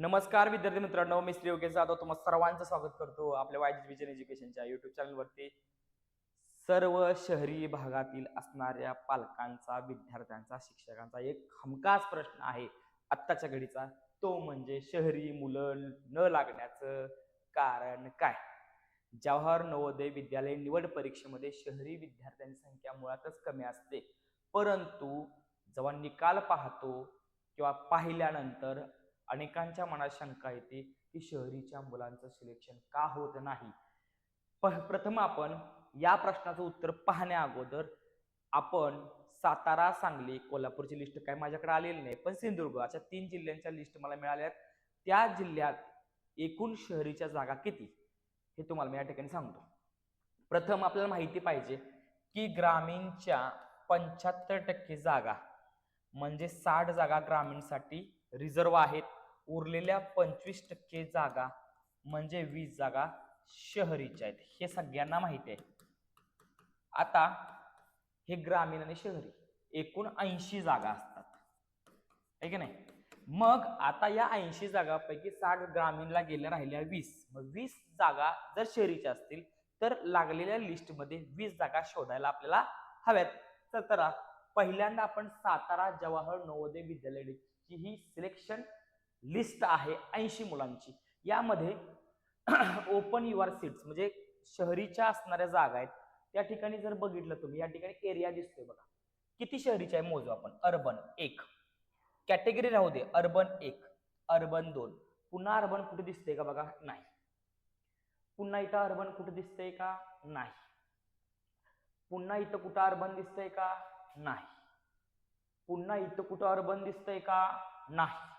नमस्कार विद्यार्थी मित्रांनो मी श्री योगेश जाधव. तुम्हाला सर्वांचं स्वागत करतो आपल्या वाय विजन एज्युकेशनच्या युट्यूब चॅनलवरती. सर्व शहरी भागातील असणाऱ्या पालकांचा विद्यार्थ्यांचा शिक्षकांचा एक हमखास प्रश्न आहे. आत्ताच्या घडीचा तो म्हणजे शहरी मुलं न लागण्याचं कारण काय? जवाहर नवोदय विद्यालय निवड परीक्षेमध्ये शहरी विद्यार्थ्यांची संख्या मुळातच कमी असते. परंतु जेव्हा निकाल पाहतो किंवा पाहिल्यानंतर अनेकांच्या मनात शंका येते की शहरीच्या मुलांचं सिलेक्शन का होत नाही? प- प्रथम आपण या प्रश्नाचं उत्तर पाहण्या अगोदर आपण सातारा सांगली कोल्हापूरची लिस्ट काय माझ्याकडे आलेली नाही पण सिंधुदुर्ग अशा तीन जिल्ह्यांच्या लिस्ट मला मिळाल्या त्या जिल्ह्यात एकूण शहरीच्या जागा किती? हे तुम्हाला मी या ठिकाणी सांगतो. प्रथम आपल्याला माहिती पाहिजे की ग्रामीणच्या पंच्याहत्तर टक्के जागा म्हणजे साठ जागा ग्रामीणसाठी रिझर्व आहेत. उरलेल्या पंचवीस टक्के जागा म्हणजे वीस जागा शहरीच्या आहेत. हे सगळ्यांना माहिती आहे. आता हे ग्रामीण आणि शहरी एकूण ऐंशी जागा असतात. आहे की नाही? मग आता या ऐंशी जागापैकी साठ ग्रामीणला गेल्या राहिल्या वीस. मग वीस जागा जर शहरीच्या असतील तर लागलेल्या लिस्टमध्ये वीस जागा शोधायला आपल्याला हव्यात. तर पहिल्यांदा आपण सातारा जवाहर नवोदय विद्यालयाची ही सिलेक्शन लिस्ट आहे ऐंशी मुलांची. यामध्ये ओपन युआर सीट्स म्हणजे शहरीच्या असणाऱ्या जागा आहेत त्या ठिकाणी जर बघितलं तुम्ही या ठिकाणी एरिया दिसतोय बघा. किती शहरीचे आहे मोजू आपण? अर्बन एक. कॅटेगरी राहू दे अर्बन एक अर्बन दोन. पुन्हा अर्बन कुठे दिसतंय का बघा? नाही. पुन्हा इथं अर्बन कुठे दिसतंय का? नाही. पुन्हा इथं कुठं अर्बन दिसतंय का? नाही. पुन्हा इथं कुठं अर्बन दिसतंय का? नाही.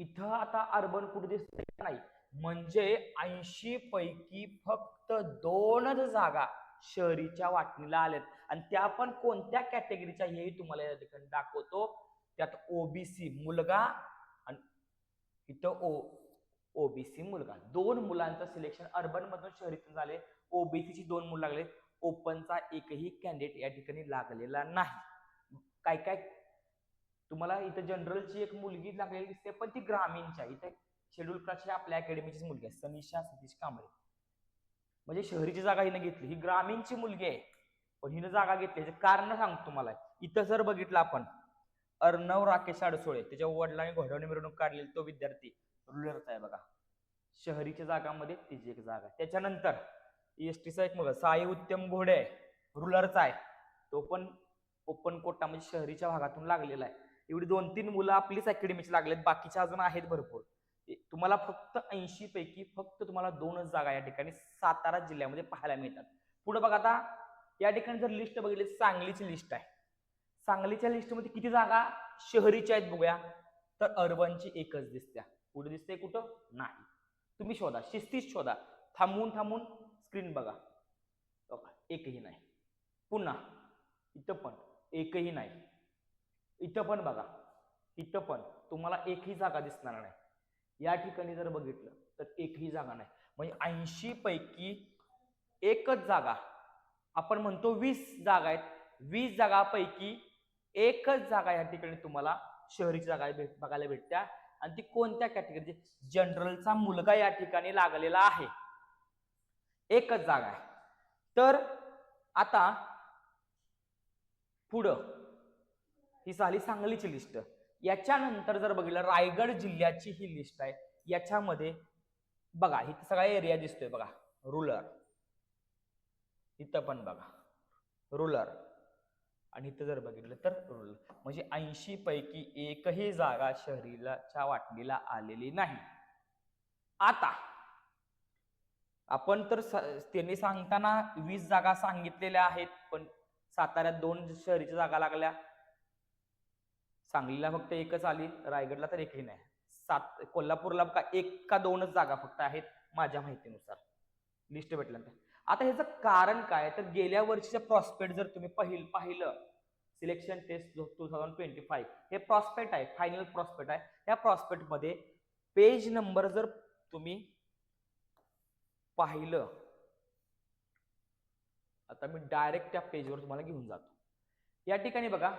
इथं आता अर्बन कुठे दिसते नाही? म्हणजे ऐंशी पैकी फक्त दोनच जागा शहरीच्या वाटणीला आल्यात आणि त्या पण कोणत्या कॅटेगरीच्या हेही तुम्हाला या ठिकाणी दाखवतो. त्यात ओबीसी मुलगा आणि इथं ओ ओबीसी मुलगा. दोन मुलांचं सिलेक्शन अर्बन मधून शहरीतून झाले. ओबीसीची दोन मुलं लागले. ओपनचा एकही कॅन्डिडेट या ठिकाणी लागलेला नाही. काय काय तुम्हाला इथं जनरलची एक मुलगी लागलेली दिसते पण ती ग्रामीणच्या इथे शेड्यूल कास्टच्या आपल्या अकॅडमीची मुलगी आहे समीशा सतीश कांबळे. म्हणजे शहरीची जागा हिनं घेतली. ही ग्रामीणची मुलगी आहे पण हिनं जागा घेतली. कारण सांगतो तुम्हाला. इथं जर बघितलं आपण अर्णव राकेश अडसोळे त्याच्या वडिलांनी घोडवणी मिरवणूक काढलेली तो विद्यार्थी रुलरचा आहे बघा. शहरीच्या जागामध्ये तिची एक जागा आहे. त्याच्यानंतर एस टीचा एक मुलगा साई उत्तम घोडे आहे रुलरचा आहे. तो पण ओपन कोटा म्हणजे शहरीच्या भागातून लागलेला आहे. एवढी दोन तीन मुलं आपलीच अकॅडमीची लागलेत बाकीच्या अजून आहेत भरपूर. तुम्हाला फक्त ऐंशी पैकी फक्त तुम्हाला दोनच जागा या ठिकाणी सातारा जिल्ह्यामध्ये पाहायला मिळतात. पुढे बघा आता या ठिकाणी जर लिस्ट बघितली सांगलीची लिस्ट आहे. सांगलीच्या लिस्टमध्ये किती जागा शहरीच्या आहेत बघूया. तर अर्बनची एकच दिसत्या. कुठे दिसते कुठं? नाही. तुम्ही शोधा शिस्तीच शोधा. थांबून थांबून स्क्रीन बघा. बघा एकही नाही. पुन्हा इथं पण एकही नाही. इथं पण बघा इथं पण तुम्हाला एकही जागा दिसणार नाही. या ठिकाणी जर बघितलं तर एकही जागा नाही. म्हणजे ऐंशी पैकी एकच जागा आपण म्हणतो वीस जागा आहेत. वीस जागापैकी एकच जागा या ठिकाणी तुम्हाला शहरी जागा भेट बघायला भेटत्या. आणि ती कोणत्या कॅटेगरी जनरलचा मुलगा या ठिकाणी लागलेला आहे. एकच जागा आहे. तर आता पुढं ही झाली सांगलीची लिस्ट याच्यानंतर जर बघितलं रायगड जिल्ह्याची ही लिस्ट आहे. याच्यामध्ये बघा इथं सगळा एरिया दिसतोय बघा. रुलर इथं पण बघा. रुलर आणि इथं जर बघितलं तर रुलर म्हणजे ऐंशी पैकी एकही जागा शहरीलाच्या वाटणीला आलेली नाही. आता आपण तर त्यांनी सांगताना वीस जागा सांगितलेल्या आहेत पण साताऱ्यात दोन शहरीच्या जागा लागल्या. सांगलीला फक्त एकच आली रायगडला तर एकही नाही. सात कोल्हापूरला का एक का दोनच जागा फक्त आहेत माझ्या माहितीनुसार. लिस्ट भेटल्यानंतर. आता ह्याचं कारण काय? तर गेल्या वर्षीच्या प्रॉस्पेक्ट जर तुम्ही पहिल पाहिलं selection test two thousand twenty five हे प्रॉस्पेक्ट आहे फायनल प्रॉस्पेक्ट आहे. या प्रॉस्पेक्टमध्ये पेज नंबर जर तुम्ही पाहिलं आता मी डायरेक्ट त्या पेजवर तुम्हाला घेऊन जातो. या ठिकाणी बघा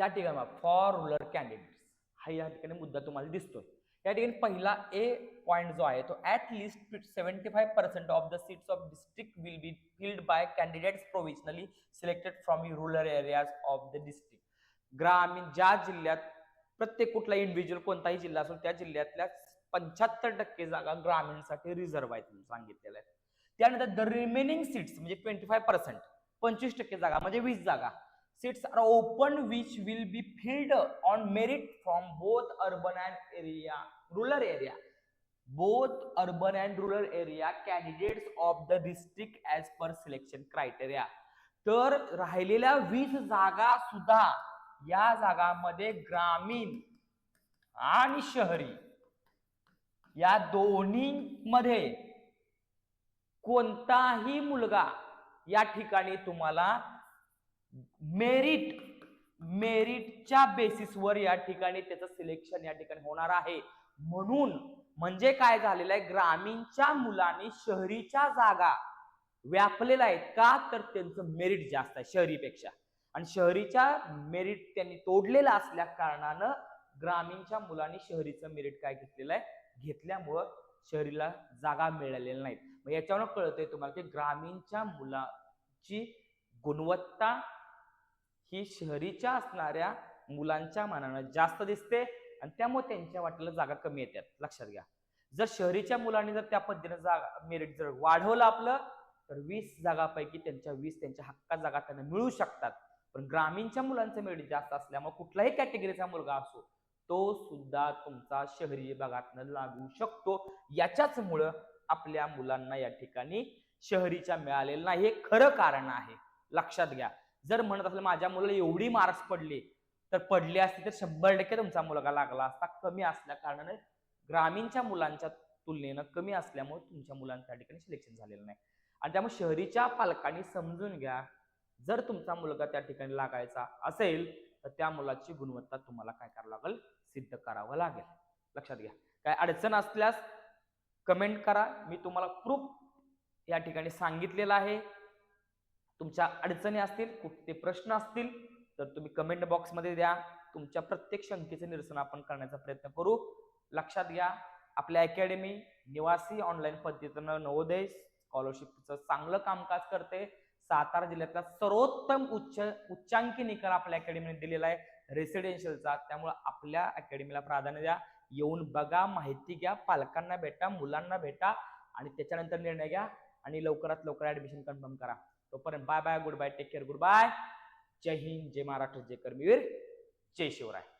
या ठिकाणी फॉर रुरल कॅन्डिडेट्स हा या ठिकाणी मुद्दा तुम्हाला दिसतोय. या ठिकाणी पहिला ए पॉईंट जो आहे तो at least seventy five percent of the seats of district will be filled by candidates provisionally selected from rural areas of the district ग्रामीण ज्या जिल्ह्यात प्रत्येक कुठला इंडिव्हिज्युअल कोणताही जिल्हा असेल त्या जिल्ह्यातल्या पंच्याहत्तर टक्के जागा ग्रामीणसाठी रिझर्व्ह आहेत सांगितलेलं आहे. त्यानंतर द रिमेनिंग सीट्स म्हणजे ट्वेंटी फाय पर्सेंट पंचवीस टक्के जागा म्हणजे वीस जागा. Seats are open which will be filled on merit from both urban and area rural area both urban and rural area candidates of the district as per selection criteria तर राहिलेल्या वीस जागा सुद्धा या जागामध्ये ग्रामीण आणि शहरी या दोन्ही मध्ये कोणताही मुलगा या ठिकाणी तुम्हाला मेरिट मेरिटच्या बेसिसवर या ठिकाणी त्याचं सिलेक्शन या ठिकाणी होणार आहे. म्हणून म्हणजे काय झालेलं आहे? ग्रामीणच्या मुलांनी शहरीच्या जागा व्यापलेल्या आहेत का? तर त्यांचं मेरिट जास्त आहे शहरीपेक्षा. आणि शहरीच्या मेरिट त्यांनी तोडलेला असल्या कारणानं ग्रामीणच्या मुलांनी शहरीचं मेरिट काय घेतलेलं आहे? घेतल्यामुळं शहरीला जागा मिळालेल्या नाहीत. मग याच्यावर कळतंय तुम्हाला की ग्रामीणच्या मुलाची गुणवत्ता ही शहरीच्या असणाऱ्या मुलांच्या मानानं जास्त दिसते आणि त्यामुळे त्यांच्या वाटेला जागा कमी येतात. लक्षात घ्या. जर शहरीच्या मुलांनी जर त्या पद्धतीने जागा मेरिट जर वाढवलं आपलं तर वीस जागापैकी त्यांच्या वीस त्यांच्या हक्का जागा त्यांना मिळू शकतात. पण ग्रामीणच्या मुलांचं मेरिट जास्त असल्यामुळे कुठलाही कॅटेगरीचा मुलगा असो तो सुद्धा तुमचा शहरी भागातनं लागू शकतो. याच्याचमुळं आपल्या मुलांना या ठिकाणी शहरीच्या मिळालेलं नाही हे खरं कारण आहे. लक्षात घ्या. जर म्हणत असेल माझ्या मुलाला एवढी मार्क्स पडले तर पडले असते तर शंभर टक्के तुमचा मुलगा लागला असता. कमी असल्या कारणाने ग्रामीणच्या मुलांच्या तुलनेनं कमी असल्यामुळे तुमच्या मुलांच्या त्या ठिकाणी सिलेक्शन झालेलं नाही. आणि त्यामुळे शहरीच्या पालकांनी समजून घ्या जर तुमचा मुलगा त्या ठिकाणी लागायचा असेल तर त्या मुलाची गुणवत्ता तुम्हाला काय करावं लागेल? सिद्ध करावं लागेल. लक्षात घ्या. काय अडचण असल्यास कमेंट करा. मी तुम्हाला प्रूफ या ठिकाणी सांगितलेलं आहे. तुमच्या अडचणी असतील कुठले प्रश्न असतील तर तुम्ही कमेंट बॉक्समध्ये द्या. तुमच्या प्रत्येक शंकेचं निरसन आपण करण्याचा प्रयत्न करू. लक्षात घ्या आपल्या अकॅडमी निवासी ऑनलाईन पद्धतीनं नवोदय स्कॉलरशिपचं चांगलं कामकाज करते. सातारा जिल्ह्यातला सर्वोत्तम उच्च उच्चांकी निकाल आपल्या अकॅडमीने दिलेला आहे. रेसिडेन्शियलचा त्यामुळे आपल्या अकॅडमीला प्राधान्य द्या. येऊन बघा माहिती घ्या पालकांना भेटा मुलांना भेटा आणि त्याच्यानंतर निर्णय घ्या आणि लवकरात लवकर ऍडमिशन कन्फर्म करा. तोपर्यंत bye bye good bye take care good bye. जय हिंद जय महाराष्ट्र जय कर्मवीर जय शिवराय.